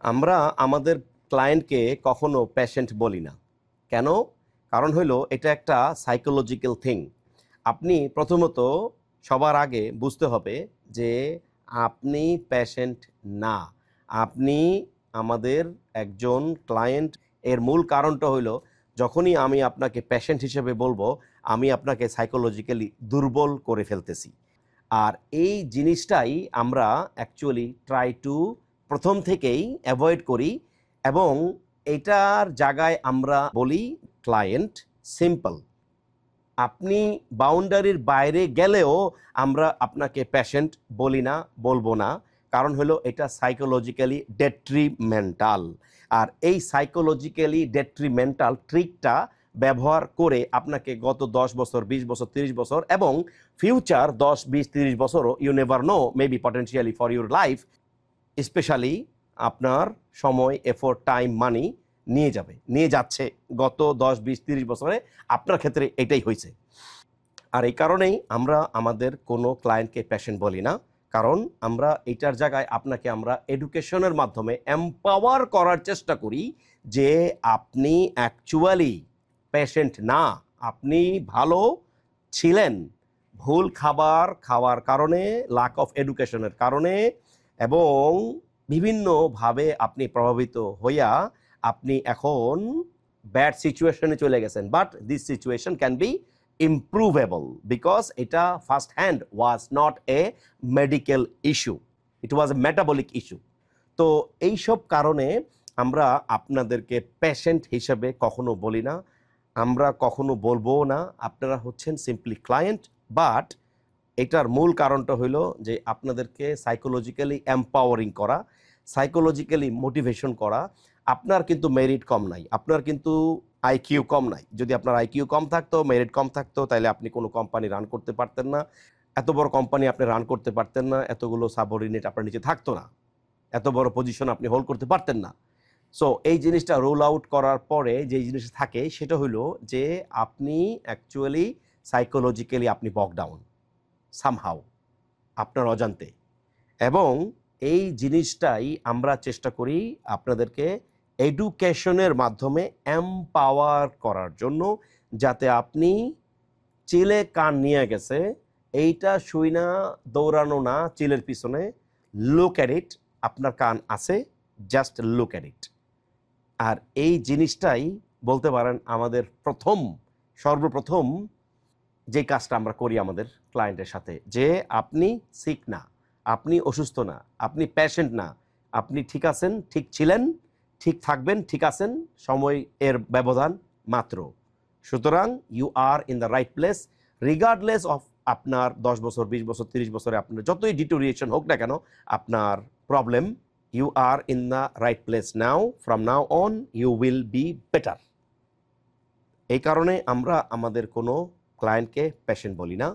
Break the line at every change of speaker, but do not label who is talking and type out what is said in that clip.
আমরা আমাদের ক্লায়েন্টকে কখনো প্যাশেন্ট বলি না। কেন? কারণ হলো এটা একটা সাইকোলজিক্যাল থিং আপনি প্রথমত সবার আগে বুঝতে হবে যে আপনি প্যাশেন্ট না। আপনি আমাদের একজন ক্লায়েন্ট এর মূল কারণটা হইল যখনই আমি আপনাকে প্যাশেন্ট হিসেবে বলব, আমি আপনাকে সাইকোলজিক্যালি দুর্বল করে ফেলতেছি। আর এই জিনিসটাই আমরা অ্যাকচুয়ালি ট্রাই টু প্রথম থেকেই অ্যাভয়েড করি এবং এটার জায়গায় আমরা বলি ক্লায়েন্ট সিম্পল আপনি বাউন্ডারির বাইরে গেলেও আমরা আপনাকে পেশেন্ট বলি না, বলব না। কারণ হলো এটা সাইকোলজিক্যালি ডেট্রিমেন্টাল আর এই সাইকোলজিক্যালি ডেট্রিমেন্টাল ট্রিকটা ব্যবহার করে আপনাকে গত দশ বছর, বিশ বছর, তিরিশ বছর এবং ফিউচার দশ, বিশ, তিরিশ বছরও you never know maybe potentially for your life specially আপনার সময় এফোর্ট টাইম মানি নিয়ে যাবে, নিয়ে যাচ্ছে গত দশ, বিশ, তিরিশ বছরে। আপনার ক্ষেত্রে এটাই হয়েছে। আর এই কারণেই আমরা আমাদের কোনো ক্লায়েন্টকে পেশেন্ট বলি না। কারণ আমরা এটার জায়গায় আপনাকে আমরা এডুকেশনের মাধ্যমে এম্পাওয়ার করার চেষ্টা করি যে আপনি অ্যাকচুয়ালি পেশেন্ট না। আপনি ভালো ছিলেন। ভুল খাবার খাওয়ার কারণে লাক অফ এডুকেশনের কারণে এবং বিভিন্নভাবে আপনি প্রভাবিত হইয়া আপনি এখন ব্যাড সিচুয়েশনে চলে গেছেন। But this situation can be improvable because এটা first hand was not a medical issue it was a metabolic issue তো এইসব কারণে আমরা আপনাদেরকে পেশেন্ট হিসেবে কখনো বলি না। আমরা কখনো বলব না। আপনারা হচ্ছেন সিম্পলি ক্লায়েন্ট বাট এটার মূল কারণটা হলো যে আপনাদেরকে সাইকোলজিক্যালি এম্পাওয়ারিং করা সাইকোলজিক্যালি মোটিভেশন করা, আপনার কিন্তু মেরিট কম নাই, আপনার কিন্তু আইকিউ কম নাই। যদি আপনার আইকিউ কম থাকতো মেরিট কম থাকতো তাহলে আপনি কোনো কোম্পানি রান করতে পারতেন না। এত বড় কোম্পানি আপনি রান করতে পারতেন না, এতগুলো সাবঅর্ডিনেট আপনার নিচে থাকতো না। এত বড় পজিশন আপনি হোল্ড করতে পারতেন না। সো এই জিনিসটা রোল আউট করার পরে যে জিনিসটা থাকে, সেটা হলো যে আপনি অ্যাকচুয়ালি সাইকোলজিক্যালি আপনি বক ডাউন সামহাও আপনার অজান্তে। এবং এই জিনিসটাই আমরা চেষ্টা করি আপনাদেরকে এডুকেশনের মাধ্যমে এম্পাওয়ার করার জন্য, যাতে আপনি চিলে কান নিয়ে গেছে, এইটা শুই না, দৌড়ানো না, চিলের পিছনে লুক অ্যাট ইট আপনার কান আছে জাস্ট লুক অ্যাট ইট আর এই জিনিসটাই বলতে পারেন আমাদের প্রথম, সর্বপ্রথম যে কাজটা আমরা করি আমাদের ক্লায়েন্টের সাথে, যে আপনি সিক না, আপনি অসুস্থ না, আপনি প্যাশেন্ট না, আপনি ঠিক আছেন, ঠিক ছিলেন, ঠিক থাকবেন, ঠিক আছেন, সময় এর ব্যবধান মাত্র। সুতরাং you are in the right place regardless of আপনার দশ বছর, বিশ বছর, তিরিশ বছরে আপনার যতই ডিটোরিয়েশন হোক না কেন, আপনার problem you are in the right place now from now on you will be better এই কারণে আমরা আমাদের কোনো ক্লায়েন্টকে পেশেন্ট বলি না